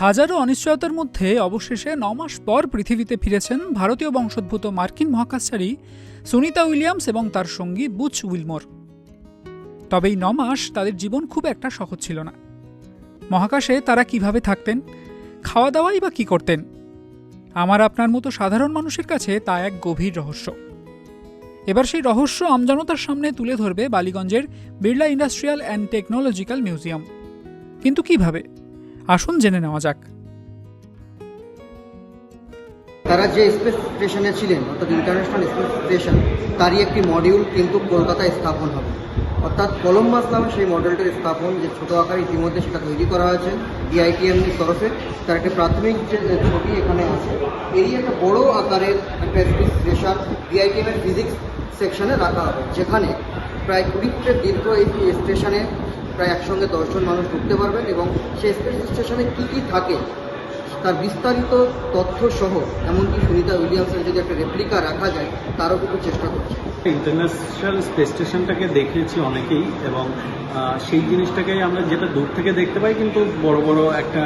হাজারো অনিশ্চয়তার মধ্যে অবশেষে ন মাস পর পৃথিবীতে ফিরেছেন ভারতীয় বংশোদ্ভূত মার্কিন মহাকাশচারী সুনিতা উইলিয়ামস এবং তার সঙ্গী বুচ উইলমোর। তবে এই ন মাস তাদের জীবন খুব একটা সহজ ছিল না। মহাকাশে তারা কীভাবে থাকতেন খাওয়া দাওয়াই বা কী করতেন, আমার আপনার মতো সাধারণ মানুষের কাছে তা এক গভীর রহস্য। এবার সেই রহস্য আমজনতার সামনে তুলে ধরবে বালিগঞ্জের Birla industrial and technological museum. কিন্তু কীভাবে? আসুন জেনে নেওয়া যাক। তারা যে স্পেস স্টেশনে ছিলেন, অর্থাৎ ইন্টারন্যাশনাল স্পেস স্টেশন, তারই একটি মডিউল কিন্তু কলকাতায় স্থাপন হবে। অর্থাৎ কলম্বাস নামে সেই মডেলটির স্থাপন যে ছোটো আকারে ইতিমধ্যে সেটা তৈরি করা হয়েছে ডিআইটিএমের তরফে, তার একটা প্রাথমিক যে ছবি এখানে আছে, এরই একটা বড় আকারের একটা স্পেস স্টেশন ডিআইটিএমের ফিজিক্স সেকশনে রাখা হবে, যেখানে প্রায় কুড়ি ফুটের দীর্ঘ এই স্টেশনে প্রায় একসঙ্গে দশজন মানুষ ঢুকতে পারবেন এবং সেই স্পেস স্টেশনে কী কী থাকে, তার বিস্তারিত তথ্য সহ এমনকি সুনিতা উইলিয়ামসের যদি একটা রেপ্লিকা রাখা যায়, তারও কিন্তু চেষ্টা করছে। ইন্টারন্যাশনাল স্পেস স্টেশনটাকে দেখেছি অনেকেই এবং সেই জিনিসটাকে আমরা যেটা দূর থেকে দেখতে পাই কিন্তু বড় বড় একটা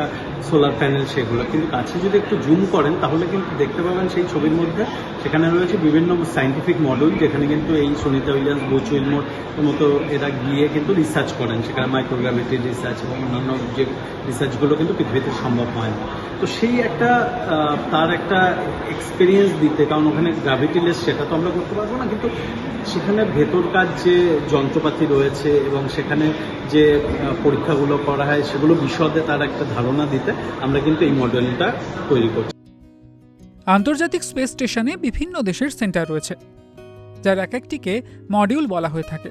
সোলার প্যানেল সেগুলো। কিন্তু কাছে যদি একটু জুম করেন, তাহলে কিন্তু দেখতে পাবেন সেই ছবির মধ্যে সেখানে রয়েছে বিভিন্ন সাইন্টিফিক মডেল যেখানে কিন্তু এই সুনিতা উইলিয়ামস, বুচ উইলমোর মতো এরা গিয়ে কিন্তু রিসার্চ করেন। সেখানে মাইক্রোগ্রাভিটির রিসার্চ এবং অন্যান্য যে রিসার্চগুলো কিন্তু পৃথিবীতে সম্ভব হয় না। তো সেই একটা তার একটা এক্সপিরিয়েন্স দিতে, কারণ ওখানে গ্র্যাভিটিলেস সেটা তো আমরা করতে পারব না, কিন্তু সেখানে ভেতরকার যে যন্ত্রপাতি রয়েছে এবং সেখানে যে পরীক্ষাগুলো করা হয়, সেগুলো বিশদে তার একটা ধারণা দিতে আমরা কিন্তু এই মডেলটা তৈরি করছি। আন্তর্জাতিক স্পেস স্টেশনে বিভিন্ন দেশের সেন্টার রয়েছে, যার এক একটিকে মডিউল বলা হয়ে থাকে।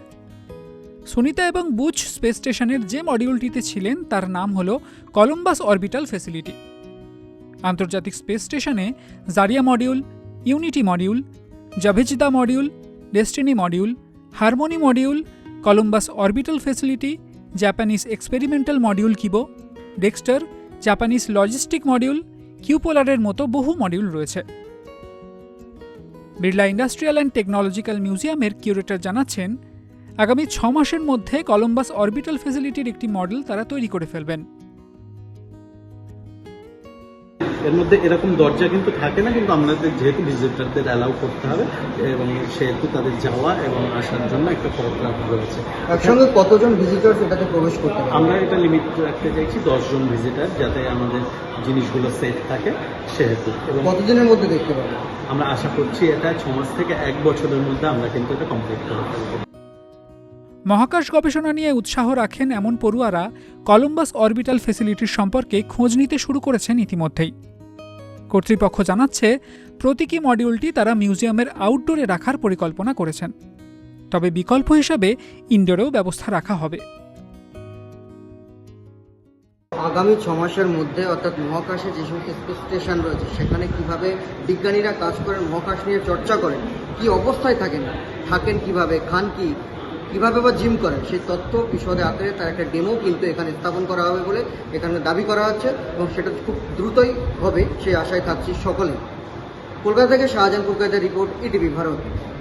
সুনিতা এবং বুচ স্পেস স্টেশনের যে মডিউলটিতে ছিলেন, তার নাম হল কলম্বাস অরবিটাল ফেসিলিটি। আন্তর্জাতিক স্পেস স্টেশনে Zarya module, Unity module, Zvezda module Destiny module Harmony module Columbus orbital facility Japanese experimental module Kibo Dextre Japanese logistic module কিউপোলারের মতো বহু মডিউল রয়েছে। বিড়লা ইন্ডাস্ট্রিয়াল অ্যান্ড টেকনোলজিক্যাল মিউজিয়ামের কিউরেটর জানাচ্ছেন, আগামী ছ মাসের মধ্যে কলম্বাস অরবিটাল ফেসিলিটির একটি মডেল তারা তৈরি করে ফেলবেন। এর মধ্যে এরকম দরজা কিন্তু থাকে না কিন্তু আমাদের যেহেতু ভিজিটারদের অ্যালাউ করতে হবে এবং সেহেতু তাদের যাওয়া এবং আসার জন্য একটা পথ রাখা রয়েছে। একসঙ্গে কতজন ভিজিটার্স এটাতে প্রবেশ করতে আমরা এটা লিমিট রাখতে চাইছি দশজন ভিজিটার যাতে আমাদের জিনিসগুলো সেফ থাকে সেহেতু। এবং কতদিনের মধ্যে দেখতে পাবে আমরা আশা করছি এটা ছ মাস থেকে এক বছরের মধ্যে আমরা কিন্তু এটা কমপ্লিট করে ফেলব। মহাকাশ গবেষণা নিয়ে উৎসাহ রাখেন এমন পড়ুয়ারা কলম্বাস অরবিটাল ফেসিলিটির সম্পর্কে খোঁজ নিতে শুরু করেছেন ইতিমধ্যেই। কর্তৃপক্ষ জানাচ্ছে, প্রতীকী মডিউলটি তারা মিউজিয়ামের আউটডোরে রাখার পরিকল্পনা করেছেন। তবে বিকল্প হিসাবে ইনডোরেও ব্যবস্থা রাখা হবে। আগামী ছ মাসের মধ্যে অর্থাৎ মহাকাশে যে সমস্ত স্পেস স্টেশন রয়েছে, সেখানে কীভাবে বিজ্ঞানীরা কাজ করেন মহাকাশ নিয়ে চর্চা করেন কি অবস্থায় থাকেন থাকেন কীভাবে, খান কি কীভাবে বা জিম করেন, সেই তথ্য বিশদে আকারে তার একটা ডেমো কিন্তু এখানে স্থাপন করা হবে বলে এখানে দাবি করা হচ্ছে এবং সেটা খুব দ্রুতই হবে সেই আশায় থাকছি সকলে কলকাতা থেকে শাহজাহান কলকাতা রিপোর্ট ইটিভি ভারত।